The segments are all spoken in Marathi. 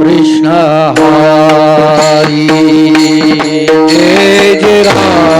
কৃষ্ণ হরি জয় রাম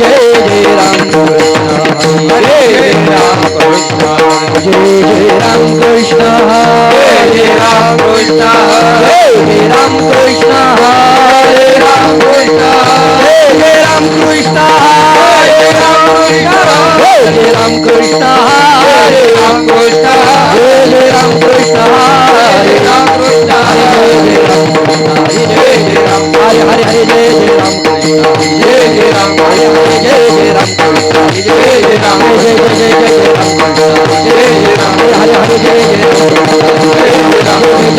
जय जय राम कृष्ण हरे राम कृष्ण जय जय राम कृष्ण हरे राम कृष्ण हरे राम कृष्ण हरे राम कृष्ण।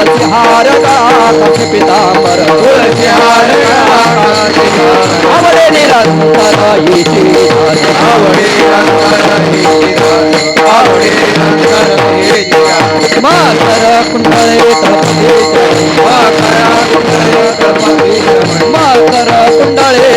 तुळसी हार काकाची पितांबर तुळसी हार आवडे निरंतर आईची धारी आवडे आवडे मातर कुंडळे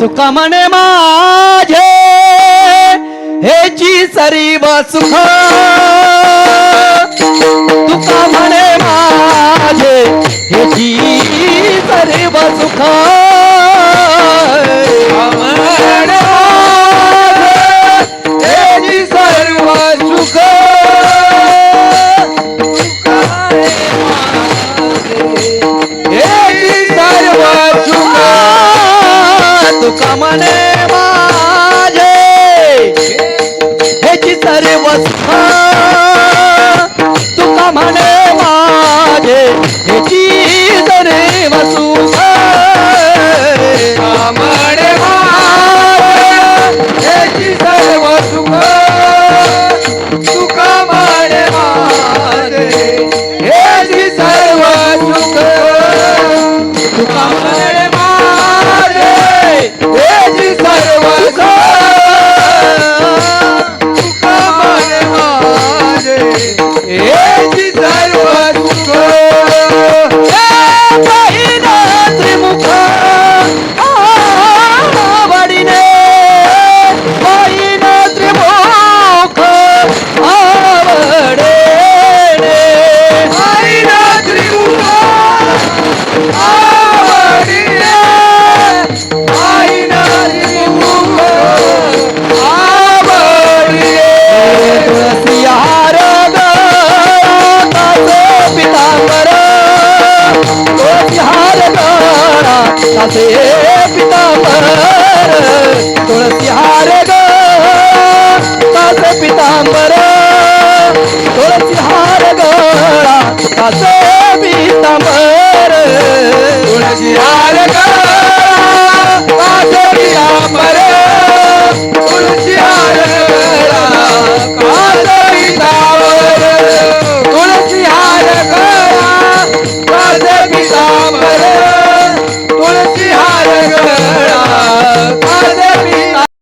तुका म्हणे माझे हेची सरी बसू तुका म्हणे माझे हेची सरी बसू கமலே. fazer tá epitamã